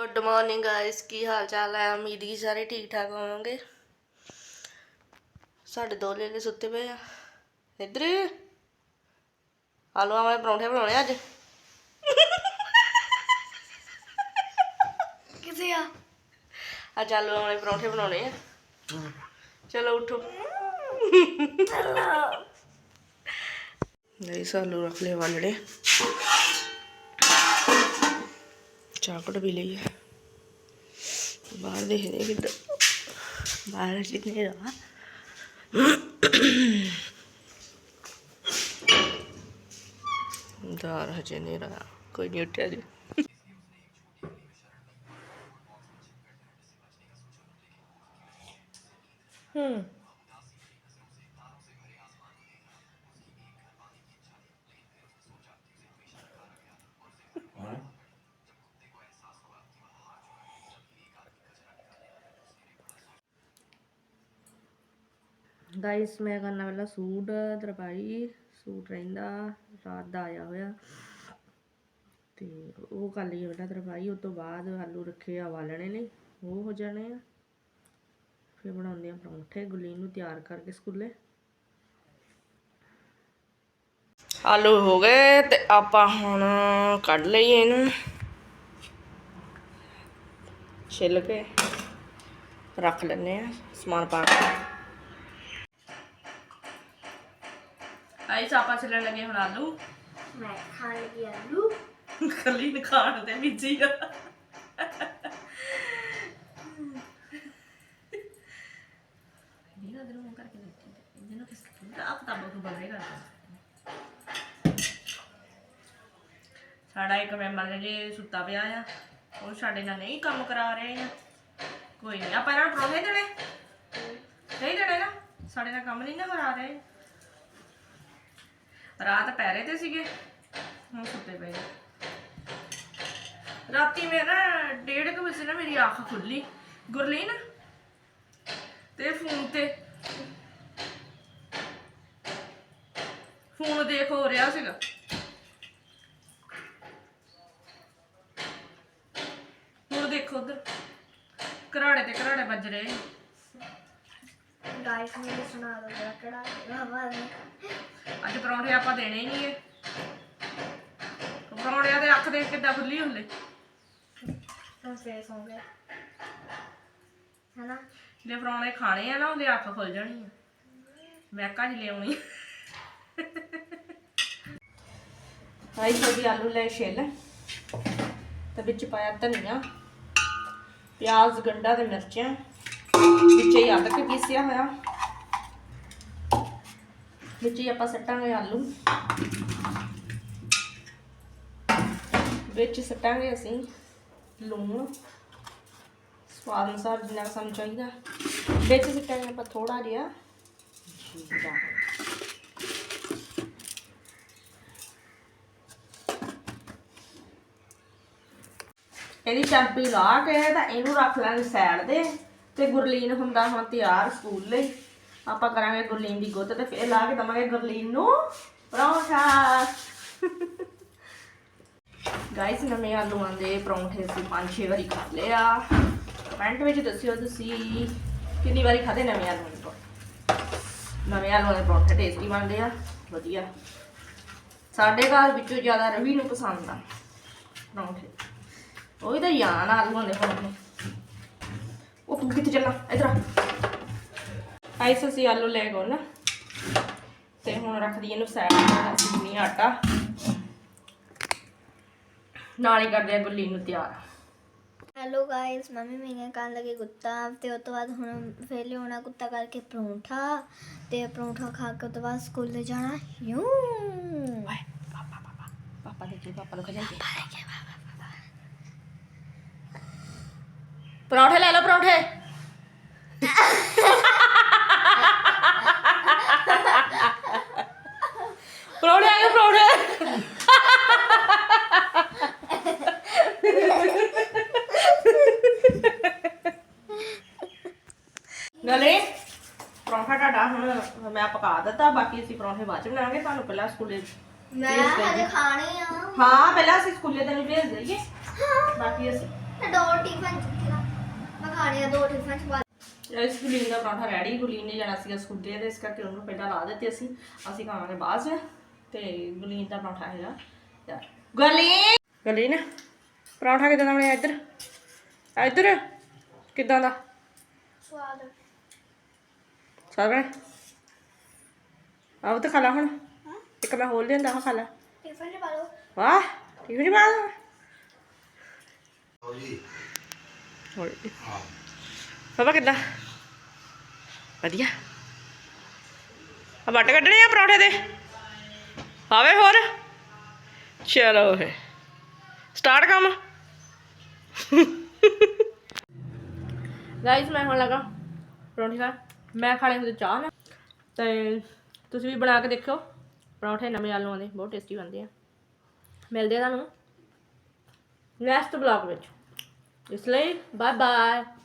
Good morning guys ਕੀ ਹਾਲ ਚਾਲ ਹੈ? ਉਮੀਦ ਕੀ ਸਾਰੇ ਠੀਕ ਠਾਕ ਹੋਵੋਗੇ? ਸਾਡੇ ਦੋ ਲੇਲੇ ਸੁੱਤੇ ਪਏ ਆ। ਇੱਧਰ? ਆਲੂਆਂ ਵਾਲੇ ਪਰੌਂਠੇ ਬਣਾਉਣੇ ਅੱਜ? ਕਿੱਥੇ ਆ? ਅੱਜ ਆਲੂਆਂ ਵਾਲੇ ਪਰੌਂਠੇ ਬਣਾਉਣੇ ਆ। ਚਲੋ ਉਠੋ। ਨਹੀਂ ਸਾਲੂ ਰੱਖ ਲਿਆ ਵਾਲੜੇ। ਚਾਕਟ ਵੀ ਲਈ ਹੈ ਬਾਹਰ ਦੇਖਦੇ ਕਿੱਦਾਂ ਬਾਹਰ ਜਿੰਨੇ ਰਹਾ ਦਾਰ ਹਜੇ ਨਹੀਂ ਰਹਾ। ਕੋਈ ਨਹੀਂ ਉੱਠਿਆ ਜੀ। ਹੂੰ। ਗਾਇਸ, ਮੈਂ ਕਰਨਾ ਪਹਿਲਾਂ ਸੂਟ ਤਰਪਾਈ, ਸੂਟ ਰਹਿੰਦਾ, ਰਾਤ ਦਾ ਆਇਆ ਹੋਇਆ। ਤੇ ਉਹ ਕਰ ਲਈਏ ਪਹਿਲਾਂ ਤਰਪਾਈ ਉਸ ਤੋਂ ਬਾਅਦ ਆਲੂ ਰੱਖੇ ਆ ਵਾਲਣੇ ਨੇ, ਉਹ ਹੋ ਜਾਣੇ ਆ। ਫਿਰ ਬਣਾਉਂਦੇ ਆ ਪਰੌਂਠੇ ਗੁਲੀਨ ਨੂੰ ਤਿਆਰ ਕਰਕੇ ਸਕੂਲੇ। ਆਲੂ ਹੋ ਗਏ ਤੇ ਆਪਾਂ ਹੁਣ ਕੱਢ ਲਈਏ ਇਹਨੂੰ। ਛਿੱਲ ਕੇ ਰੱਖ ਲੈਣੇ ਆ ਸਮਾਨ ਪਾ ਕੇ। ਆਈ ਚਾਪਾ ਛਿੱਲਣ ਲੱਗੇ ਹੁਣ ਆਲੂ। ਮੈਂ ਖਾਣ ਲੱਗੀ ਆਲੂ। ਕੱਲੀ ਨ ਖਾਣ ਤੇ ਮਿੱਜੀ ਆ। ਇਹਦਾ ਦਿਨ ਮੂੰਹ ਕਰਕੇ ਦੇਖੀ ਤੇ ਇਹਨੂੰ ਕਿਸ ਆਪ ਤਾਂ ਬਹੁਤ ਬਗੜੇ ਕਰਦਾ। ਸਾਡਾ ਇੱਕ ਮੈਂਬਰ ਜੇ ਸੁੱਤਾ ਪਿਆ ਆ। ਉਹ ਸਾਡੇ ਨਾਲ ਨਹੀਂ ਕੰਮ ਕਰਾ ਰਹੇ ਆ। ਕੋਈ ਨਹੀਂ ਆਪਾਂ ਇਹਨਾਂ ਨੂੰ ਪਰੌਂਠੇ ਦੇਣੇ? ਨਹੀਂ ਦੇਣੇ ਨਾ? ਸਾਡੇ ਨਾਲ ਕੰਮ ਨਹੀਂ ਨਾ ਕਰਾ ਰਹੇ। ਰਾਤ ਪੈਰੇ ਤੇ ਸੀਗੇ, ਹੁਣ ਸੁੱਤੇ ਪਏ ਰਾਤੀ ਮੇਰਾ ਡੇਢ ਕੁ ਵਜੇ ਨਾ ਮੇਰੀ ਅੱਖ ਖੁੱਲੀ, ਗੁਰਲੀਨ, ਤੇ ਫੋਨ ਤੇ ਫੋਨ ਦੇਖ ਹੋ ਰਿਹਾ ਸੀਗਾ। ਹੁਣ ਦੇਖੋ ਉਧਰ, ਘਰਾੜੇ ਤੇ ਘਰਾੜੇ ਵੱਜ ਰਹੇ ਗਾਇਸ ਮੈਨੂੰ ਸੁਣਾ ਦੋ ਜਰਾ ਕਿਹੜਾ ਬਾਬਾ ਨੇ ਅੱਜ ਪਰੌਂਠੇ ਆਪਾਂ ਦੇਣੇ ਹੀ ਨਹੀਂ ਏ ਪਰੌਂਠਿਆਂ ਦੇ ਅੱਖ ਦੇਖ ਕਿੱਦਾਂ ਖੁੱਲੀ ਹੁੰਦੇ ਹੁਣ ਫੇਰ ਸੌਂ ਗਿਆ ਹਨਾ? ਜੇ ਪਰੌਂਠੇ ਖਾਣੇ ਆ ਨਾ ਉਹਦੇ ਅੱਖ ਖੁੱਲ ਜਾਣੀ ਆ। ਮੈਂ ਕੱਜ ਲਿਆਉਣੀ ਹਾਈ ਸਬਜ਼ੀ ਆਲੂ ਲੈ ਛਿੱਲ। ਤੇ ਵਿੱਚ ਪਾਇਆ ਧਨੀਆ ਪਿਆਜ਼ ਗੰਡਾ ਤੇ ਮਿਰਚਾਂ। ਵਿੱਚ ਹੀ ਅਦਰਕ ਪੀਸਿਆ ਹੋਇਆ। ਵਿੱਚ ਹੀ ਆਪਾਂ ਸੱਟਾਂਗੇ ਆਲੂ। ਵਿੱਚ ਸੱਟਾਂਗੇ ਅਸੀਂ ਲੂਣ। ਸਵਾਦ ਅਨੁਸਾਰ ਜਿੰਨਾ ਸਾਨੂੰ ਚਾਹੀਦਾ। ਵਿੱਚ ਸੱਟਾਂਗੇ ਆਪਾਂ ਥੋੜਾ ਜਿਹਾ ਜੀਰਾ। ਇਹਦੀ ਚਾਬੀ ਲਾ ਕੇ ਤਾਂ ਇਹਨੂੰ ਰੱਖ ਲਾਂਗੇ ਸਾਈਡ ਦੇ। ਤੇ ਗੁਰਲੀਨ ਹੁੰਦਾ ਹੁਣ ਤਿਆਰ ਸਕੂਲ ਲਈ। ਆਪਾਂ ਕਰਾਂਗੇ ਗੁਰਲੀਨ ਦੀ ਗੁੱਤ ਤੇ ਫਿਰ ਲਾ ਕੇ ਦਵਾਂਗੇ ਗੁਰਲੀਨ ਨੂੰ ਪਰੌਂਠਾ। ਗਾਇਸ ਨਵੇਂ ਆਲੂਆਂ ਦੇ ਪਰੌਂਠੇ ਅਸੀਂ ਪੰਜ ਛੇ ਵਾਰੀ ਖਾ ਲਏ ਆ। ਕਮੈਂਟ ਵਿੱਚ ਦੱਸਿਓ ਤੁਸੀਂ ਕਿੰਨੀ ਵਾਰੀ ਖਾਦੇ ਨਵੇਂ ਆਲੂਆਂ ਦੇ ਪਰੌਂਠੇ? ਨਵੇਂ ਆਲੂਆਂ ਦੇ ਪਰੌਂਠੇ ਟੇਸਟੀ ਬਣਦੇ ਆ। ਵਧੀਆ। ਸਾਡੇ ਘਰ ਵਿੱਚੋਂ ਜ਼ਿਆਦਾ ਰਵੀ ਨੂੰ ਪਸੰਦ ਆ ਪਰੌਂਠੇ। ਉਹ ਵੀ ਤਾਂ ਯਾਨ ਆਲੂਆਂ ਦੇ ਪਰੌਂਠੇ। ਉਹ ਤੂੰ ਕਿੱਥੇ ਚੱਲਾ ਇਧਰ ਆ। ਆਈਸ ਅਸੀਂ ਆਲੂ ਲੈ ਗਏ ਨਾ ਤੇ ਹੁਣ ਰੱਖ ਦਈਏ ਇਹਨੂੰ ਸਾਈਡ ਤੇ ਅਸੀਂ ਨਹੀਂ ਆਟਾ। ਨਾਲ ਹੀ ਕਰਦੇ ਆ ਗੁੱਲੀ ਨੂੰ ਤਿਆਰ। ਹੈਲੋ ਗਾਇਸ ਮੰਮੀ ਮੇਰੀਆਂ ਖਾਣ ਲੱਗੇ ਕੁੱਤਾ ਤੇ ਉਸ ਤੋਂ ਬਾਅਦ ਹੁਣ ਫੇਰ ਲਿਆਉਣਾ ਕੁੱਤਾ ਕਰਕੇ ਪਰੌਂਠਾ ਤੇ ਪਰੌਂਠਾ ਖਾ ਕੇ ਉਸ ਤੋਂ ਬਾਅਦ ਸਕੂਲ ਜਾਣਾ। ਯੂ। ਵਾਏ ਪਾਪਾ ਪਾਪਾ ਪਾਪਾ ਦੇ ਜੀ ਪਾਪਾ ਨੂੰ ਖਜਾਈ ਪਰੌਂਠੇ ਲੈ ਲਓ ਪਰੌਂਠੇ ਆ ਗਏ ਪਰੌਂਠੇ ਗਲੇ ਪਰੌਂਠਾ ਤੁਹਾਡਾ ਹੁਣ ਮੈਂ ਪਕਾ ਦਿੱਤਾ ਬਾਕੀ ਅਸੀਂ ਪਰੌਂਠੇ ਬਾਅਦ ਚ ਬਣਾਵਾਂਗੇ ਤੁਹਾਨੂੰ ਪਹਿਲਾਂ ਸਕੂਲੇ ਮੈਂ। ਹਜੇ ਖਾਣੇ ਆ। ਹਾਂ ਪਹਿਲਾਂ ਅਸੀਂ ਸਕੂਲੇ ਤੈਨੂੰ ਭੇਜ ਦਈਏ। ਬਾਕੀ ਅਸੀਂ ਤੇ ਦੋ ਟਿਫਨ ਚ ਮੈਂ ਖਾਣੇ ਆ ਦੋ ਟਿਫਨ ਚ ਪਾ ਇਸ ਗੁਲੀਨ ਦਾ ਪਰੌਂਠਾ ਰੈਡੀ ਗੁਲੀਨ ਨੇ ਜਾਣਾ ਸੀਗਾ ਸਕੂਲੇ ਤੇ ਇਸ ਕਰਕੇ ਉਹਨੂੰ ਪਹਿਲਾਂ ਲਾ ਦਿੱਤੇ ਅਸੀਂ। ਅਸੀਂ ਖਾਵਾਂਗੇ ਬਾਅਦ ਚ। ਤੇ ਗੁਲੀਨ ਦਾ ਪਰੌਂਠਾ ਹੈਗਾ। ਯਾਰ ਗੁਲੀਨ ਗੁਲੀਨ ਪਰੌਂਠਾ ਕਿਦਾਂ ਦਾ ਬਣਿਆ ਇੱਧਰ? ਇੱਧਰ ਕਿਦਾਂ ਦਾ? ਸਵਾਦ ਸਾਰਾ ਆਹ ਤਾਂ ਖਾ ਲਾ ਹੁਣ ਇੱਕ ਮੈਂ ਹੋਰ ਲਿਆਂਦਾ ਹਾਂ ਖਾ ਲਾ ਟਿਫਨ ਪਾ ਲਓ ਵਾਹ ਠੀਕ ਨਹੀਂ ਬਾਤ ਹੋਰ ਬਾਬਾ ਕਿੱਦਾਂ? ਵਧੀਆ। ਆ ਵੱਟ ਕੱਢਣੇ ਆ ਪਰੌਂਠੇ ਦੇ। ਆਵੇ ਹੋਰ। ਚਲੋ ਫੇ। ਸਟਾਰਟ ਕੰਮ। ਗਾਇਸ ਮੈਂ ਹੁਣ ਲਗਾ ਪਰੌਂਠੇ ਖਾ। ਮੈਂ ਖਾ ਲਿਆ ਚਾਹ ਨਾ। ਤੇ ਤੁਸੀਂ ਵੀ ਬਣਾ ਕੇ ਦੇਖਿਓ। ਪਰੌਂਠੇ ਨਵੇਂ ਆਲੂਆਂ ਦੇ, ਬਹੁਤ ਟੇਸਟੀ ਬਣਦੇ ਆ। ਮਿਲਦੇ ਆ ਤੁਹਾਨੂੰ ਨੈਕਸਟ ਬਲੌਗ ਵਿੱਚ। ਇਸ ਲਈ ਬਾਏ ਬਾਏ